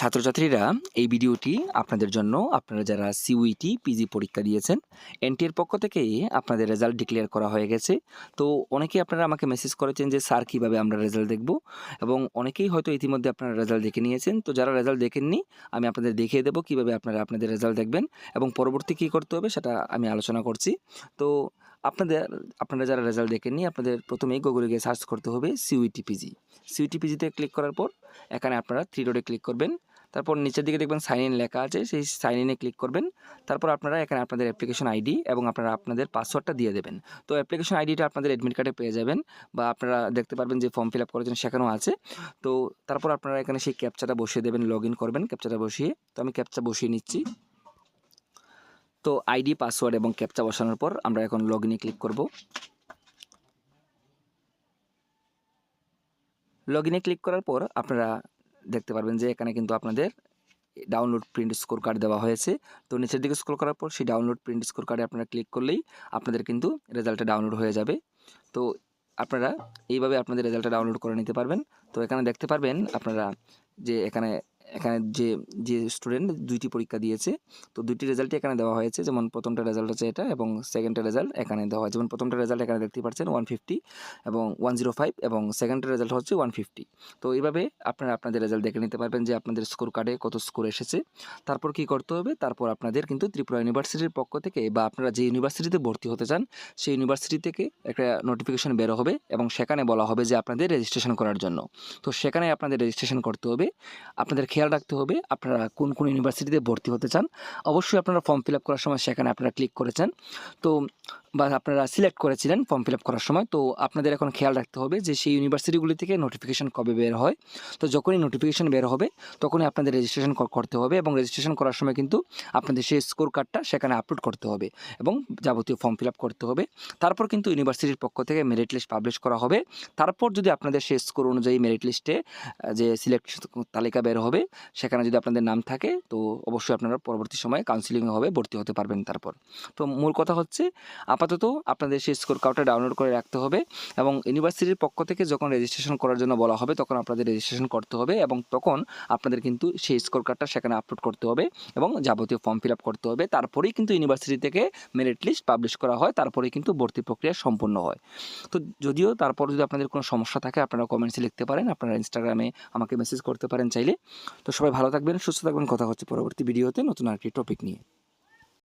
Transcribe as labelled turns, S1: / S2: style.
S1: ছাত্রছাত্রীরা, এই ভিডিওটি আপনাদের জন্য আপনারা যারা সিউইটি পিজি পরীক্ষা দিয়েছেন এনটিএর পক্ষ থেকে আপনাদের রেজাল্ট ডিক্লেয়ার করা হয়ে গেছে। তো অনেকেই আপনারা আমাকে মেসেজ করেছেন যে, স্যার, কীভাবে আমরা রেজাল্ট দেখব? এবং অনেকেই হয়তো ইতিমধ্যে আপনারা রেজাল্ট দেখে নিয়েছেন। তো যারা রেজাল্ট দেখেননি, আমি আপনাদের দেখিয়ে দেবো কীভাবে আপনারা আপনাদের রেজাল্ট দেখবেন এবং পরবর্তী কী করতে হবে সেটা আমি আলোচনা করছি। তো আপনাদের, আপনারা যারা রেজাল্ট দেখেননি, আপনাদের প্রথমেই গুগলে গিয়ে সার্চ করতে হবে সিউইটি পিজি সিউইটি পিজিতে ক্লিক করার পর, এখানে আপনারা থ্রি ডটে ক্লিক করবেন। তারপর নিচের দিকে দেখবেন সাইন ইন লেখা আছে, সেই সাইন ইনে ক্লিক করবেন। তারপর আপনারা এখানে আপনাদের অ্যাপ্লিকেশন আইডি এবং আপনারা আপনাদের পাসওয়ার্ডটা দিয়ে দেবেন। তো অ্যাপ্লিকেশন আইডিটা আপনাদের অ্যাডমিট কার্ডে পেয়ে যাবেন বা আপনারা দেখতে পারবেন যে ফর্ম ফিল আপ করার জন্য সেখানেও আছে। তো তারপর আপনারা এখানে সেই ক্যাপচাটা বসিয়ে দেবেন লগ করবেন ক্যাপচাটা বসিয়ে। তো আমি ক্যাপচা বসিয়ে নিচ্ছি। তো আইডি পাসওয়ার্ড এবং ক্যাপচা বসানোর পর আমরা এখন লগ ইনে ক্লিক করব। লগ ইনে ক্লিক করার পর আপনারা দেখতে পারবেন যে এখানে কিন্তু আপনাদের ডাউনলোড প্রিন্ট স্কোর কার্ড দেওয়া হয়েছে। তো নিচের দিকে স্কোর করার পর সেই ডাউনলোড প্রিন্ট স্কোর কার্ডে আপনারা ক্লিক করলেই আপনাদের কিন্তু রেজাল্টটা ডাউনলোড হয়ে যাবে। তো আপনারা এইভাবে আপনাদের রেজাল্টটা ডাউনলোড করে নিতে পারবেন। তো এখানে দেখতে পারবেন আপনারা যে এখানে এখানে যে যে স্টুডেন্ট দুইটি পরীক্ষা দিয়েছে, তো দুইটি রেজাল্টই এখানে দেওয়া হয়েছে। যেমন প্রথমটা রেজাল্ট হচ্ছে এটা এবং সেকেন্ডের রেজাল্ট এখানে দেওয়া হয় যেমন প্রথমটা রেজাল্ট এখানে দেখতে পাচ্ছেন ওয়ান ফিফটি এবং ওয়ান জিরো ফাইভ এবং সেকেন্ডের রেজাল্ট হচ্ছে ওয়ান ফিফটি তো এইভাবে আপনারা আপনাদের রেজাল্ট দেখে নিতে পারবেন যে আপনাদের স্কোর কার্ডে কত স্কোর এসেছে। তারপর কি করতে হবে? তারপর আপনাদের কিন্তু ত্রিপুরা ইউনিভার্সিটির পক্ষ থেকে বা আপনারা যে ইউনিভার্সিটিতে ভর্তি হতে চান, সেই ইউনিভার্সিটি থেকে একটা নোটিফিকেশন বেরো হবে এবং সেখানে বলা হবে যে আপনাদের রেজিস্ট্রেশন করার জন্য। তো সেখানে আপনাদের রেজিস্ট্রেশন করতে হবে। আপনাদের খেয়াল রাখতে হবে আপনারা কোন কোন ইউনিভার্সিটিতে ভর্তি হতে চান। অবশ্যই আপনারা ফর্ম ফিল আপ করার সময় সেখানে আপনারা ক্লিক করেছেন। তো, বা আপনারা সিলেক্ট করেছিলেন ফর্ম ফিল আপ করার সময়। তো আপনাদের এখন খেয়াল রাখতে হবে যে সেই ইউনিভার্সিটিগুলি থেকে নোটিফিকেশন কবে বের হয়। তো যখনই নোটিফিকেশন বের হবে, তখনই আপনাদের রেজিস্ট্রেশন করতে হবে এবং রেজিস্ট্রেশন করার সময় কিন্তু আপনাদের সেই স্কোর কার্ডটা সেখানে আপলোড করতে হবে এবং যাবতীয় ফর্ম ফিল আপ করতে হবে। তারপর কিন্তু ইউনিভার্সিটির পক্ষ থেকে মেরিট লিস্ট পাবলিশ করা হবে। তারপর যদি আপনাদের সেই স্কোর অনুযায়ী মেরিট লিস্টে যে সিলেক্ট তালিকা বের হবে সেখানে যদি আপনাদের নাম থাকে, তো অবশ্যই আপনারা পরবর্তী সময়ে কাউন্সিলিং হবে, ভর্তি হতে পারবেন তারপর। তো মূল কথা হচ্ছে, আপাতত আপনাদের সেই স্কোর কার্ডটা ডাউনলোড করে রাখতে হবে এবং ইউনিভার্সিটির পক্ষ থেকে যখন রেজিস্ট্রেশন করার জন্য বলা হবে, তখন আপনাদের রেজিস্ট্রেশন করতে হবে এবং তখন আপনাদের কিন্তু সেই স্কোর কার্ডটা সেখানে আপলোড করতে হবে এবং যাবতীয় ফর্ম ফিল আপ করতে হবে। তারপরেই কিন্তু ইউনিভার্সিটি থেকে মেরিট লিস্ট পাবলিশ করা হয়, তারপরেই কিন্তু ভর্তি প্রক্রিয়া সম্পূর্ণ হয়। তো যদিও তারপর যদি আপনাদের কোনো সমস্যা থাকে, আপনারা কমেন্টসে লিখতে পারেন, আপনারা ইনস্টাগ্রামে আমাকে মেসেজ করতে পারেন চাইলে। তো সবাই ভালো থাকবেন সুস্থ থাকবেন। কথা হচ্ছে পরবর্তী ভিডিওতে নতুন আরেকটি টপিক নিয়ে।